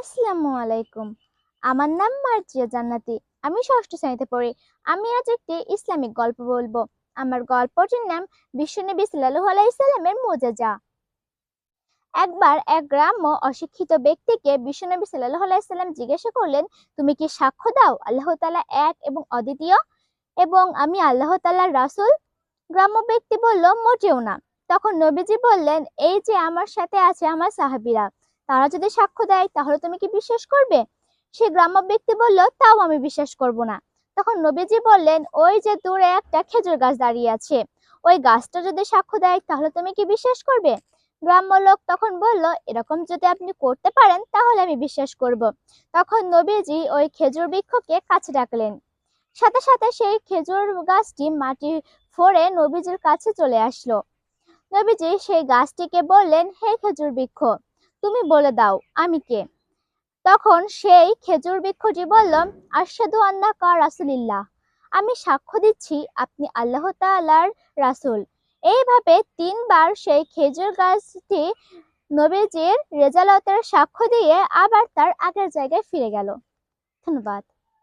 আসসালামু আলাইকুম। আমার নাম মার্জিয়া জান্নাতি। আমি ষষ্ঠ শ্রেণীতে পড়ি। আমি আজ একটি ইসলামিক গল্প বলব। আমার গল্পটির নাম বিশ্বনবী সাল্লাল্লাহু আলাইহি সাল্লামের মুজিজা। একবার এক গ্রাম্য অশিক্ষিত ব্যক্তিকে বিশ্বনবী সাল্লাল্লাহু আলাইহি সাল্লাম জিজ্ঞাসা করলেন, তুমি কি সাক্ষ্য দাও আল্লাহ তাআলা এক এবং অদ্বিতীয়? এবং আমি আল্লাহ তাআলার রাসূল? গ্রাম্য ব্যক্তি বলল, মোটেও না। তখন নবীজি বললেন, এই যে আমার সাথে আছে আমার সাহাবীরা। তারা যদি সাক্ষ্য দেয়, তাহলে তুমি কি বিশ্বাস করবে? সে গ্রাম্য ব্যক্তি বলল, তাও আমি বিশ্বাস করব না। তখন নবীজি বললেন, ওই যে দূরে একটা খেজুর গাছ দাঁড়িয়ে আছে, ওই গাছটা যদি সাক্ষ্য দেয়, তাহলে তুমি কি বিশ্বাস করবে? গ্রাম্য লোক তখন বলল, এরকম যদি আপনি করতে পারেন, তাহলে আমি বিশ্বাস করব। তখন নবীজি ওই খেজুর বৃক্ষকে কাছে ডাকলেন। সাথে সাথে সেই খেজুর গাছটি মাটি ফোড়ে নবীজির কাছে চলে আসলো। নবীজি সেই গাছটিকে বললেন, হে খেজুর বৃক্ষ তুমি বলে দাও, আমি কে? তখন সেই খেজুর বৃক্ষটি বলল, আরশাদু আন্না কা রাসুলিল্লাহ, আমি সাক্ষ্য দিচ্ছি আপনি আল্লাহ তালার রাসুল। এইভাবে তিনবার সেই খেজুর গাছটি নবীজির রেজালতের সাক্ষ্য দিয়ে আবার তার আগের জায়গায় ফিরে গেল। ধন্যবাদ।